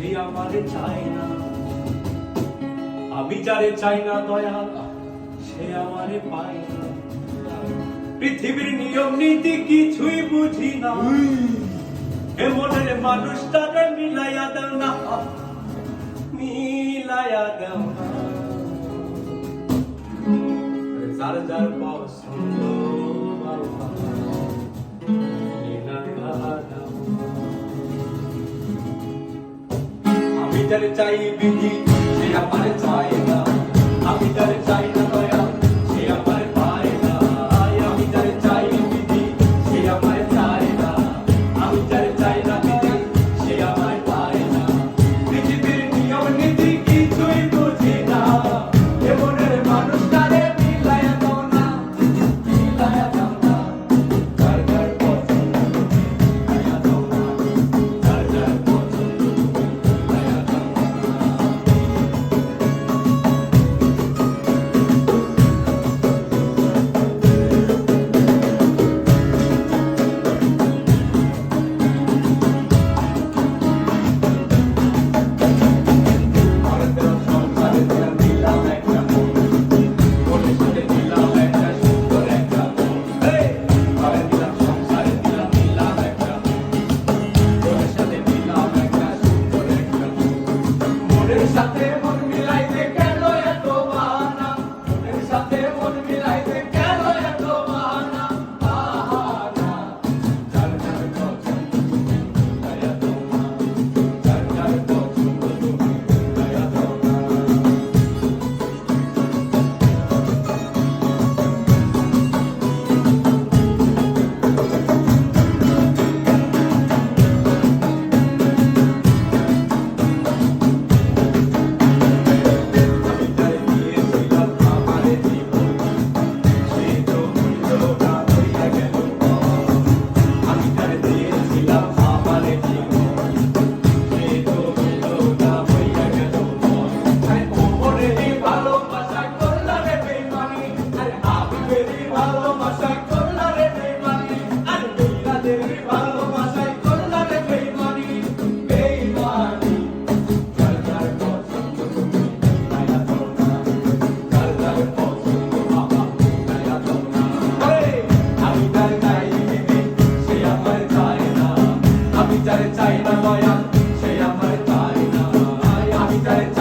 সে আমারে চায় না আমি যারে চাই না দয়াল সে আমারে পায় না। পৃথিবীর নিয়ম নীতি কিছুই বুঝি না। এমনের মানুষ তারা মিলাইয়া দেও না। মিলাইয়া দেও না। যার যার পছন্দ বিচারে চাই বিধি সেটা পারে Argentina. Thank it.